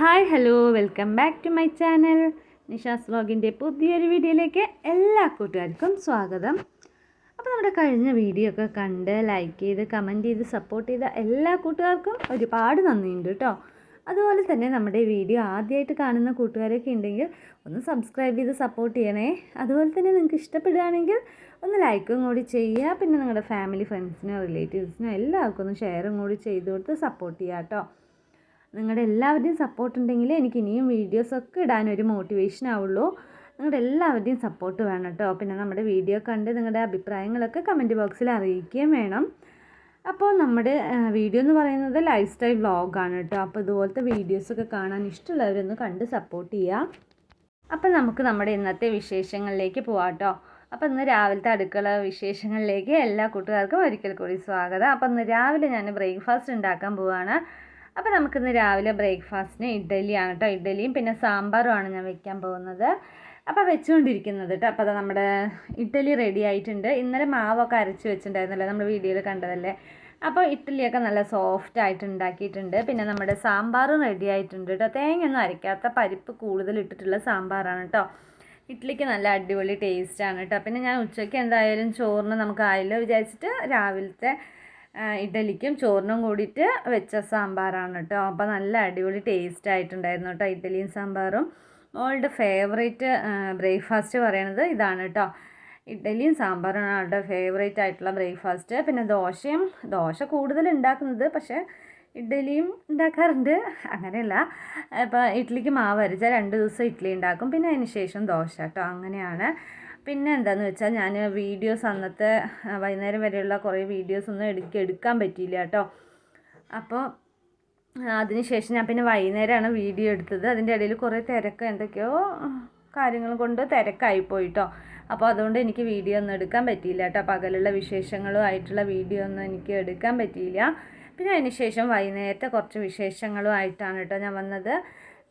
Hi hello welcome back to my channel. Nisha's വ്ലോഗിന്റെ പുതിയൊരു വീഡിയോയിലേക്ക് എല്ലാ കൂട്ടുകാർക്കും സ്വാഗതം. അപ്പോൾ നമ്മുടെ കഴിഞ്ഞ വീഡിയോ ഒക്കെ കണ്ട് ലൈക്ക് ചെയ്ത് കമന്റ് ചെയ്ത് സപ്പോർട്ട് ചെയ്ത എല്ലാ കൂട്ടുകാർക്കും ഒരുപാട് നന്ദിയുണ്ട് കേട്ടോ. അതുപോലെ തന്നെ നമ്മുടെ വീഡിയോ ആദ്യമായിട്ട് കാണുന്ന കൂട്ടുകാരൊക്കെ ഉണ്ടെങ്കിൽ ഒന്ന് സബ്സ്ക്രൈബ് ചെയ്ത് സപ്പോർട്ട് ചെയ്യണേ. അതുപോലെ തന്നെ നിങ്ങൾക്ക് ഇഷ്ടപ്പെടുകയാണെങ്കിൽ ഒന്ന് ലൈക്കും കൂടി ചെയ്യുക. പിന്നെ നിങ്ങളുടെ ഫാമിലി ഫ്രണ്ട്സിനോ റിലേറ്റീവ്സിനോ എല്ലാവർക്കും ഒന്ന് ഷെയറും കൂടി ചെയ്ത് കൊടുത്ത് സപ്പോർട്ട് ചെയ്യുക കേട്ടോ. നിങ്ങളുടെ എല്ലാവരുടെയും സപ്പോർട്ട് ഉണ്ടെങ്കിൽ എനിക്ക് ഇനിയും വീഡിയോസൊക്കെ ഒരു മോട്ടിവേഷൻ ആവുള്ളൂ. നിങ്ങളുടെ എല്ലാവരുടെയും സപ്പോർട്ട് വേണം കേട്ടോ. പിന്നെ നമ്മുടെ വീഡിയോ കണ്ട് നിങ്ങളുടെ അഭിപ്രായങ്ങളൊക്കെ കമന്റ് ബോക്സിൽ അറിയിക്കുകയും വേണം. അപ്പോൾ നമ്മുടെ വീഡിയോ എന്ന് പറയുന്നത് ലൈഫ് സ്റ്റൈൽ വ്ളോഗാണ് കേട്ടോ. അപ്പോൾ ഇതുപോലത്തെ വീഡിയോസൊക്കെ കാണാൻ ഇഷ്ടമുള്ളവരൊന്ന് കണ്ട് സപ്പോർട്ട് ചെയ്യുക. അപ്പം നമുക്ക് നമ്മുടെ ഇന്നത്തെ വിശേഷങ്ങളിലേക്ക് പോവാം കേട്ടോ. അപ്പം ഇന്ന് രാവിലത്തെ അടുക്കള വിശേഷങ്ങളിലേക്ക് എല്ലാ കൂട്ടുകാർക്കും ഒരിക്കൽ കൂടി സ്വാഗതം. അപ്പം ഇന്ന് രാവിലെ ഞാൻ ബ്രേക്ക്ഫാസ്റ്റ് ഉണ്ടാക്കാൻ പോവുകയാണ് അപ്പോൾ നമുക്കിന്ന് രാവിലെ ബ്രേക്ക്ഫാസ്റ്റിന് ഇഡ്ഡലിയാണ് കേട്ടോ ഇഡ്ഡലിയും പിന്നെ സാമ്പാറുമാണ് ഞാൻ വെക്കാൻ പോകുന്നത്. അപ്പോൾ വെച്ചുകൊണ്ടിരിക്കുന്നത് കേട്ടോ അപ്പോൾ അത് നമ്മുടെ ഇഡ്ഡലി റെഡി ആയിട്ടുണ്ട്. ഇന്നലെ മാവൊക്കെ അരച്ച് വെച്ചിട്ടുണ്ടായിരുന്നല്ലോ നമ്മൾ വീഡിയോയിൽ കണ്ടതല്ലേ? അപ്പോൾ ഇഡ്ഡലിയൊക്കെ നല്ല സോഫ്റ്റ് ആയിട്ട് ഉണ്ടാക്കിയിട്ടുണ്ട്. പിന്നെ നമ്മുടെ സാമ്പാറും റെഡി ആയിട്ടുണ്ട് കേട്ടോ തേങ്ങയൊന്നും അരയ്ക്കാത്ത പരിപ്പ് കൂടുതൽ ഇട്ടിട്ടുള്ള സാമ്പാറാണ് കേട്ടോ ഇഡ്ഡലിക്ക് നല്ല അടിപൊളി ടേസ്റ്റാണ് കേട്ടോ പിന്നെ ഞാൻ ഉച്ചയ്ക്ക് എന്തായാലും ചോറിന് നമുക്ക് ആയല്ലോ വിചാരിച്ചിട്ട് രാവിലത്തെ ഇഡ്ഡലിക്കും ചോറിനും കൂടിയിട്ട് വെച്ച സാമ്പാറാണ് കേട്ടോ. അപ്പോൾ നല്ല അടിപൊളി ടേസ്റ്റ് ആയിട്ടുണ്ടായിരുന്നു കേട്ടോ ഇഡലിയും സാമ്പാറും. ഓൾഡ് ഫേവറേറ്റ് ബ്രേക്ക്ഫാസ്റ്റ് പറയണത് ഇതാണ് കേട്ടോ. ഇഡ്ഡലിയും സാമ്പാറാണ് അവളുടെ ഫേവറേറ്റ് ആയിട്ടുള്ള ബ്രേക്ക്ഫാസ്റ്റ് പിന്നെ ദോശയും ദോശ കൂടുതൽ ഉണ്ടാക്കുന്നത് പക്ഷേ ഇഡ്ഡലിയും ഉണ്ടാക്കാറുണ്ട്. അങ്ങനെയല്ല. ഇപ്പോൾ ഇഡ്ഡലിക്ക് മാവ് അരച്ചാൽ രണ്ട് ദിവസം ഇഡ്ഡലി ഉണ്ടാക്കും. പിന്നെ അതിന് ശേഷം ദോശ കേട്ടോ. അങ്ങനെയാണ്. പിന്നെ എന്താണെന്ന് വെച്ചാൽ ഞാൻ വീഡിയോസ് അന്നത്തെ വൈകുന്നേരം വരെയുള്ള കുറേ വീഡിയോസ് ഒന്നും എടുക്ക എടുക്കാൻ പറ്റിയില്ല കേട്ടോ. അപ്പോൾ അതിനുശേഷം ഞാൻ പിന്നെ വൈകുന്നേരമാണ് വീഡിയോ എടുത്തത്. അതിന്റെ ഇടയിൽ കുറേ തിരക്ക് എന്തൊക്കെയോ കാര്യങ്ങൾ കൊണ്ട് തിരക്കായി പോയിട്ടോ അപ്പോൾ അതുകൊണ്ട് എനിക്ക് വീഡിയോ ഒന്നും എടുക്കാൻ പറ്റിയില്ല കേട്ടോ. പകലുള്ള വിശേഷങ്ങളും ആയിട്ടുള്ള വീഡിയോ ഒന്നും എനിക്ക് എടുക്കാൻ പറ്റിയില്ല. പിന്നെ അതിന് ശേഷം വൈകുന്നേരത്തെ കുറച്ച് വിശേഷങ്ങളും ആയിട്ടാണ് കേട്ടോ ഞാൻ വന്നത്.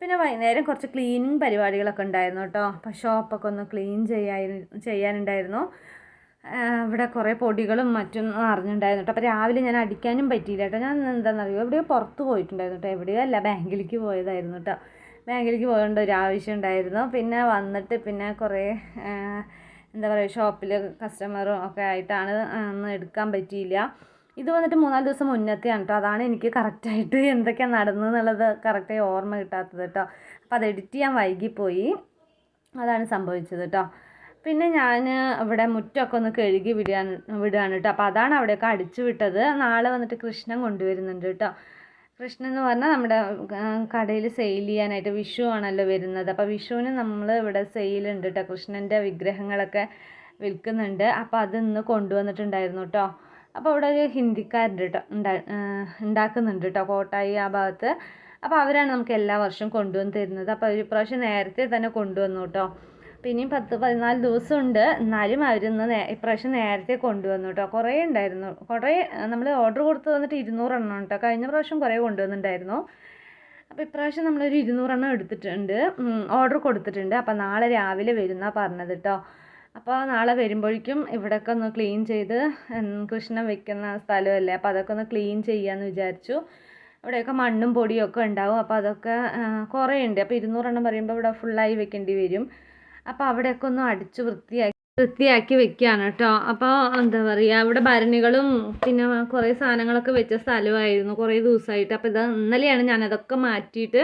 പിന്നെ വൈകുന്നേരം കുറച്ച് ക്ലീനിങ് പരിപാടികളൊക്കെ ഉണ്ടായിരുന്നു കേട്ടോ. അപ്പോൾ ഷോപ്പൊക്കെ ഒന്ന് ക്ലീൻ ചെയ്യാൻ ചെയ്യാനുണ്ടായിരുന്നു. ഇവിടെ കുറേ പൊടികളും മറ്റും അറിഞ്ഞിട്ടുണ്ടായിരുന്നു കേട്ടോ. അപ്പോൾ രാവിലെ ഞാൻ അടിക്കാനും പറ്റിയില്ല കേട്ടോ. ഞാൻ എന്താണെന്നറിയോ എവിടെയോ പുറത്ത് പോയിട്ടുണ്ടായിരുന്നു കേട്ടോ. എവിടെയോ അല്ല ബാങ്കിലേക്ക് പോയതായിരുന്നു കേട്ടോ. ബാങ്കിലേക്ക് പോകേണ്ട ഒരു ആവശ്യം ഉണ്ടായിരുന്നു. പിന്നെ വന്നിട്ട് പിന്നെ കുറേ എന്താ പറയുക ഷോപ്പിൽ കസ്റ്റമറും ഒക്കെ ആയിട്ടാണ് ഒന്നും എടുക്കാൻ പറ്റിയില്ല. ഇത് വന്നിട്ട് മൂന്നാൽ ദിവസം മുന്നത്തെയാണ് കേട്ടോ അതാണ് എനിക്ക് കറക്റ്റായിട്ട് എന്തൊക്കെയാണ് നടന്നതെന്നുള്ളത് കറക്റ്റായി ഓർമ്മ കിട്ടാത്തത് കേട്ടോ അപ്പോൾ അത് എഡിറ്റ് ചെയ്യാൻ വൈകിപ്പോയി. അതാണ് സംഭവിച്ചത് കേട്ടോ പിന്നെ ഞാൻ അവിടെ മുറ്റമൊക്കെ ഒന്ന് കഴുകി വിടാൻ വിടുകയാണ് കേട്ടോ അപ്പോൾ അതാണ് അവിടെയൊക്കെ അടിച്ചു വിട്ടത്. നാളെ വന്നിട്ട് കൃഷ്ണൻ കൊണ്ടുവരുന്നുണ്ട് കേട്ടോ കൃഷ്ണൻ എന്ന് പറഞ്ഞാൽ നമ്മുടെ കടയിൽ സെയിൽ ചെയ്യാനായിട്ട് വിഷു ആണല്ലോ വരുന്നത്. അപ്പോൾ വിഷുവിന് നമ്മൾ ഇവിടെ സെയിലുണ്ട് കേട്ടോ കൃഷ്ണന്റെ വിഗ്രഹങ്ങളൊക്കെ വിൽക്കുന്നുണ്ട്. അപ്പോൾ അത് ഇന്ന് കൊണ്ടുവന്നിട്ടുണ്ടായിരുന്നു കേട്ടോ അപ്പോൾ അവിടെ ഒരു ഹിന്ദിക്കാരുണ്ട് കേട്ടോ ഉണ്ടാ ഉണ്ടാക്കുന്നുണ്ട് കേട്ടോ കോട്ടായി ആ ഭാഗത്ത്. അപ്പോൾ അവരാണ് നമുക്ക് എല്ലാ വർഷവും കൊണ്ടുവന്ന് തരുന്നത്. അപ്പോൾ ഒരു പ്രാവശ്യം നേരത്തെ തന്നെ കൊണ്ടുവന്നു കേട്ടോ പിന്നെയും പത്ത് പതിനാല് ദിവസമുണ്ട്. എന്നാലും അവരിന്ന് ഇപ്രാവശ്യം നേരത്തെ കൊണ്ടുവന്നു കേട്ടോ കുറേ ഉണ്ടായിരുന്നു. കുറേ നമ്മൾ ഓർഡർ കൊടുത്ത് വന്നിട്ട് ഇരുന്നൂറെണ്ണം കേട്ടോ കഴിഞ്ഞ പ്രാവശ്യം കുറേ കൊണ്ടുവന്നിട്ടുണ്ടായിരുന്നു. അപ്പോൾ ഇപ്രാവശ്യം നമ്മളൊരു ഇരുന്നൂറെണ്ണം എടുത്തിട്ടുണ്ട്. ഓർഡർ കൊടുത്തിട്ടുണ്ട്. അപ്പോൾ നാളെ രാവിലെ വരുന്ന പറഞ്ഞത് കേട്ടോ അപ്പോൾ നാളെ വരുമ്പോഴേക്കും ഇവിടെയൊക്കെ ഒന്ന് ക്ലീൻ ചെയ്ത് കൃഷ്ണൻ വെക്കുന്ന സ്ഥലമല്ലേ? അപ്പോൾ അതൊക്കെ ഒന്ന് ക്ലീൻ ചെയ്യാമെന്ന് വിചാരിച്ചു. ഇവിടെയൊക്കെ മണ്ണും പൊടിയും ഒക്കെ ഉണ്ടാവും. അപ്പോൾ അതൊക്കെ കുറേ ഉണ്ട് അപ്പോൾ ഇരുന്നൂറെണ്ണം പറയുമ്പോൾ ഇവിടെ ഫുള്ളായി വെക്കേണ്ടി വരും. അപ്പോൾ അവിടെയൊക്കെ ഒന്ന് അടിച്ച് വൃത്തിയാക്കി വൃത്തിയാക്കി വെക്കുകയാണ് കേട്ടോ. അപ്പോൾ എന്താ പറയുക ഇവിടെ ഭരണികളും പിന്നെ കുറേ സാധനങ്ങളൊക്കെ വെച്ച സ്ഥലമായിരുന്നു കുറേ ദിവസമായിട്ട് അപ്പോൾ ഇത് ഇന്നലെയാണ് ഞാനതൊക്കെ മാറ്റിയിട്ട്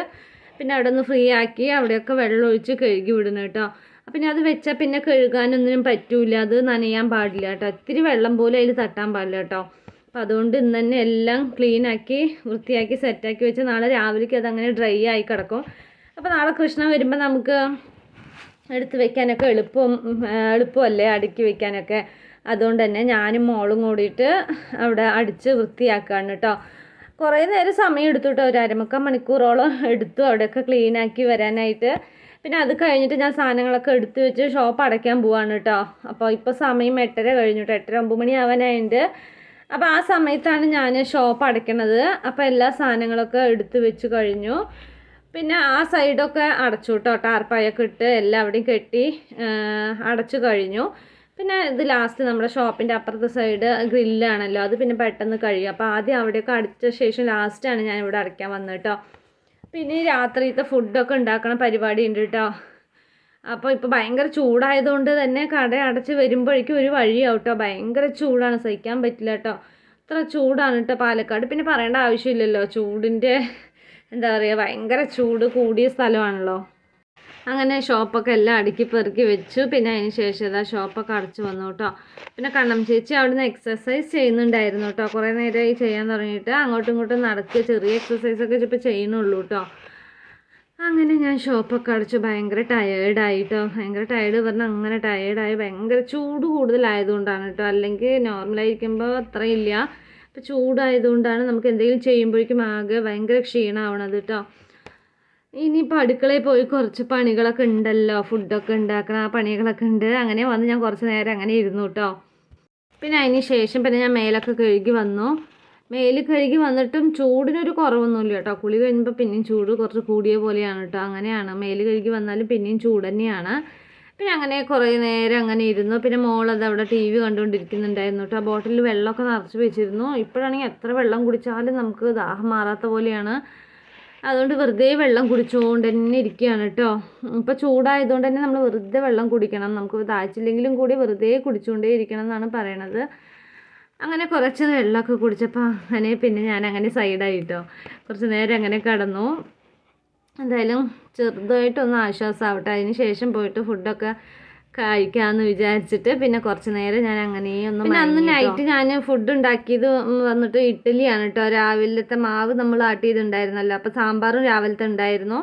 പിന്നെ അവിടെ ഒന്ന് ഫ്രീ ആക്കി അവിടെയൊക്കെ വെള്ളം ഒഴിച്ച് കഴുകി വിടുന്നു കേട്ടോ. പിന്നെ അത് വെച്ചാൽ പിന്നെ കഴുകാനൊന്നിനും പറ്റൂല. അത് നനയാൻ പാടില്ല കേട്ടോ. ഇത്തിരി വെള്ളം പോലും അതിൽ തട്ടാൻ പാടില്ല കേട്ടോ. അപ്പോൾ അതുകൊണ്ട് ഇന്ന് തന്നെ എല്ലാം ക്ലീനാക്കി വൃത്തിയാക്കി സെറ്റാക്കി വെച്ച് നാളെ രാവിലേക്ക് അതങ്ങനെ ഡ്രൈ ആയി കിടക്കും. അപ്പോൾ നാളെ കൃഷ്ണ വരുമ്പോൾ നമുക്ക് എടുത്ത് വെക്കാനൊക്കെ എളുപ്പം എളുപ്പമല്ലേ അടുക്കി വെക്കാനൊക്കെ. അതുകൊണ്ട് തന്നെ ഞാനും മോളും കൂടിയിട്ട് അവിടെ അടിച്ച് വൃത്തിയാക്കുകയാണ് കേട്ടോ. കുറേ നേരം സമയം എടുത്തു കേട്ടോ. ഒരു അരമുക്കാൽ മണിക്കൂറോളം എടുത്തു അവിടെയൊക്കെ ക്ലീനാക്കി വരാനായിട്ട്. പിന്നെ അത് കഴിഞ്ഞിട്ട് ഞാൻ സാധനങ്ങളൊക്കെ എടുത്തു വെച്ച് ഷോപ്പ് അടയ്ക്കാൻ പോവാണ് കേട്ടോ. അപ്പോൾ ഇപ്പോൾ സമയം എട്ടര കഴിഞ്ഞു കേട്ടോ. എട്ടര ഒമ്പത് മണി ആവാനായിട്ട് അപ്പോൾ ആ സമയത്താണ് ഞാൻ ഷോപ്പ് അടയ്ക്കണത്. അപ്പോൾ എല്ലാ സാധനങ്ങളൊക്കെ എടുത്തു വെച്ച് കഴിഞ്ഞു. പിന്നെ ആ സൈഡൊക്കെ അടച്ചു കേട്ടോ. ടാർപ്പായൊക്കെ ഇട്ട് എല്ലാവിടെയും കെട്ടി അടച്ചു കഴിഞ്ഞു. പിന്നെ ഇത് ലാസ്റ്റ് നമ്മുടെ ഷോപ്പിന്റെ അപ്പുറത്തെ സൈഡ് ഗ്രില്ലാണല്ലോ. അത് പിന്നെ പെട്ടെന്ന് കഴിയും അപ്പോൾ ആദ്യം അവിടെയൊക്കെ അടച്ച ശേഷം ലാസ്റ്റാണ് ഞാൻ ഇവിടെ അടയ്ക്കാൻ വന്നത് കേട്ടോ. പിന്നെ രാത്രിയത്തെ ഫുഡൊക്കെ ഉണ്ടാക്കണ പരിപാടി ഉണ്ട് കേട്ടോ അപ്പോൾ ഇപ്പോൾ ഭയങ്കര ചൂടായതുകൊണ്ട് തന്നെ കട അടച്ച് വരുമ്പോഴേക്കും ഒരു വഴിയാവും കേട്ടോ ഭയങ്കര ചൂടാണ് സഹിക്കാൻ പറ്റില്ല കേട്ടോ അത്ര ചൂടാണ് കേട്ടോ പാലക്കാട്. പിന്നെ പറയേണ്ട ആവശ്യമില്ലല്ലോ ചൂടിന്റെ എന്താ പറയുക ഭയങ്കര ചൂട് കൂടിയ സ്ഥലമാണല്ലോ. അങ്ങനെ ഷോപ്പൊക്കെ എല്ലാം അടുക്കി പെറുക്കി വെച്ചു. പിന്നെ അതിന് ശേഷം ഇതാ ഷോപ്പൊക്കെ അടച്ചു വന്നു കേട്ടോ പിന്നെ കണ്ണം ചേച്ചി അവിടുന്ന് എക്സസൈസ് ചെയ്യുന്നുണ്ടായിരുന്നു കേട്ടോ കുറേ നേരമായി ചെയ്യാൻ തുടങ്ങിയിട്ട് അങ്ങോട്ടും ഇങ്ങോട്ടും നടക്കുക ചെറിയ എക്സസൈസൊക്കെ ഇപ്പോൾ ചെയ്യുന്നുള്ളൂ കേട്ടോ അങ്ങനെ ഞാൻ ഷോപ്പൊക്കെ അടച്ചു. ഭയങ്കര ടയേർഡായി കേട്ടോ ഭയങ്കര ടയേർഡ് പറഞ്ഞാൽ അങ്ങനെ ടയേർഡായി ഭയങ്കര ചൂട് കൂടുതലായതുകൊണ്ടാണ് കേട്ടോ അല്ലെങ്കിൽ നോർമലായിരിക്കുമ്പോൾ അത്രയില്ല. ഇപ്പോൾ ചൂടായതുകൊണ്ടാണ് നമുക്ക് എന്തെങ്കിലും ചെയ്യുമ്പോഴേക്കും ആകെ ഭയങ്കര ക്ഷീണമാവണത് കേട്ടോ ഇനിയിപ്പോൾ അടുക്കളയിൽ പോയി കുറച്ച് പണികളൊക്കെ ഉണ്ടല്ലോ. ഫുഡൊക്കെ ഉണ്ടാക്കണം. ആ പണികളൊക്കെ ഉണ്ട്. അങ്ങനെ വന്ന് ഞാൻ കുറച്ച് നേരം അങ്ങനെ ഇരുന്നു കേട്ടോ പിന്നെ അതിന് ശേഷം പിന്നെ ഞാൻ മേലൊക്കെ കഴുകി വന്നു. മേൽ കഴുകി വന്നിട്ടും ചൂടിനൊരു കുറവൊന്നുമില്ല കേട്ടോ കുളി കഴിഞ്ഞപ്പോൾ പിന്നെയും ചൂട് കുറച്ച് കൂടിയ പോലെയാണ് കേട്ടോ അങ്ങനെയാണ്. മേൽ കഴുകി വന്നാലും പിന്നെയും ചൂട് തന്നെയാണ്. പിന്നെ അങ്ങനെ കുറേ നേരം അങ്ങനെ ഇരുന്നു. പിന്നെ മോളത് അവിടെ ടി വി കണ്ടുകൊണ്ടിരിക്കുന്നുണ്ടായിരുന്നു കേട്ടോ ബോട്ടിലിൽ വെള്ളമൊക്കെ നിറച്ച് വെച്ചിരുന്നു. ഇപ്പോഴാണെങ്കിൽ എത്ര വെള്ളം കുടിച്ചാലും നമുക്ക് ദാഹം മാറാത്ത പോലെയാണ്. അതുകൊണ്ട് വെറുതെ വെള്ളം കുടിച്ചുകൊണ്ട് തന്നെ ഇരിക്കുകയാണ് കേട്ടോ. ഇപ്പോൾ ചൂടായതുകൊണ്ട് തന്നെ നമ്മൾ വെറുതെ വെള്ളം കുടിക്കണം. നമുക്ക് ദാഹിച്ചില്ലെങ്കിലും കൂടി വെറുതെ കുടിച്ചുകൊണ്ടേ ഇരിക്കണം എന്നാണ് പറയണത്. അങ്ങനെ കുറച്ച് വെള്ളമൊക്കെ കുടിച്ചപ്പോൾ അങ്ങനെ പിന്നെ ഞാൻ അങ്ങനെ സൈഡായി കേട്ടോ. കുറച്ച് നേരം അങ്ങനെ കടന്നു. എന്തായാലും ചെറുതായിട്ടൊന്ന് ആശ്വാസമാവട്ടെ. അതിന് ശേഷം പോയിട്ട് ഫുഡൊക്കെ കഴിക്കാമെന്ന് വിചാരിച്ചിട്ട് പിന്നെ കുറച്ച് നേരം ഞാൻ അങ്ങനെ ഒന്ന് പിന്നെ അന്ന് നൈറ്റ് ഞാൻ ഫുഡ് ഉണ്ടാക്കിയത് വന്നിട്ട് ഇഡ്ഡലിയാണ് കേട്ടോ. രാവിലത്തെ മാവ് നമ്മൾ ആട്ടിയതുണ്ടായിരുന്നല്ലോ അപ്പോൾ സാമ്പാറും രാവിലത്തെ ഉണ്ടായിരുന്നു.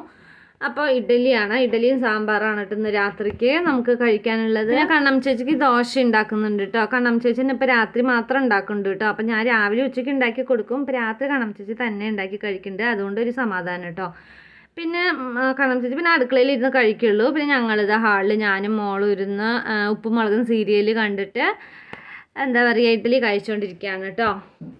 അപ്പോൾ ഇഡ്ഡലിയാണ്. ഇഡ്ഡലിയും സാമ്പാറാണ് കേട്ടോ ഇന്ന് രാത്രിക്ക് നമുക്ക് കഴിക്കാനുള്ളത്. ഞാൻ കണ്ണം ചേച്ചിക്ക് ദോശ ഉണ്ടാക്കുന്നുണ്ട് കേട്ടോ. കണ്ണം ചേച്ചിന് ഇപ്പോൾ രാത്രി മാത്രം ഉണ്ടാക്കുന്നുണ്ട് കേട്ടോ. അപ്പോൾ ഞാൻ രാവിലെ ഉച്ചയ്ക്ക് ഉണ്ടാക്കി കൊടുക്കും. ഇപ്പോൾ രാത്രി കണ്ണം ചേച്ചി തന്നെ ഉണ്ടാക്കി കഴിക്കുന്നുണ്ട്. അതുകൊണ്ട് ഒരു സമാധാനം കേട്ടോ. പിന്നെ കണ്ണം ചേച്ചി പിന്നെ അടുക്കളയിൽ ഇരുന്ന് കഴിക്കുള്ളൂ. പിന്നെ ഞങ്ങളിത് ഹാളിൽ ഞാനും മോളും ഇരുന്ന് ഉപ്പും മുളകും സീരിയൽ കണ്ടിട്ട് എന്താ പറയുക ഇഡ്ഡലി കഴിച്ചുകൊണ്ടിരിക്കുകയാണ് കേട്ടോ.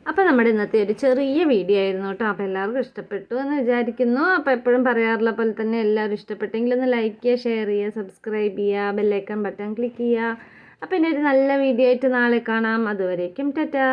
അപ്പോൾ നമ്മുടെ ഇന്നത്തെ ഒരു ചെറിയ വീഡിയോ ആയിരുന്നു കേട്ടോ. അപ്പോൾ എല്ലാവർക്കും ഇഷ്ടപ്പെട്ടു എന്ന് വിചാരിക്കുന്നു. അപ്പോൾ എപ്പോഴും പറയാറുള്ള പോലെ തന്നെ എല്ലാവരും ഇഷ്ടപ്പെട്ടെങ്കിൽ ഒന്ന് ലൈക്ക് ചെയ്യുക ഷെയർ ചെയ്യുക സബ്സ്ക്രൈബ് ചെയ്യുക ബെല്ലൈക്കൺ ബട്ടൺ ക്ലിക്ക് ചെയ്യുക. അപ്പോൾ ഇനി ഒരു നല്ല വീഡിയോ ആയിട്ട് നാളെ കാണാം. അതുവരേക്കും ടാറ്റാ.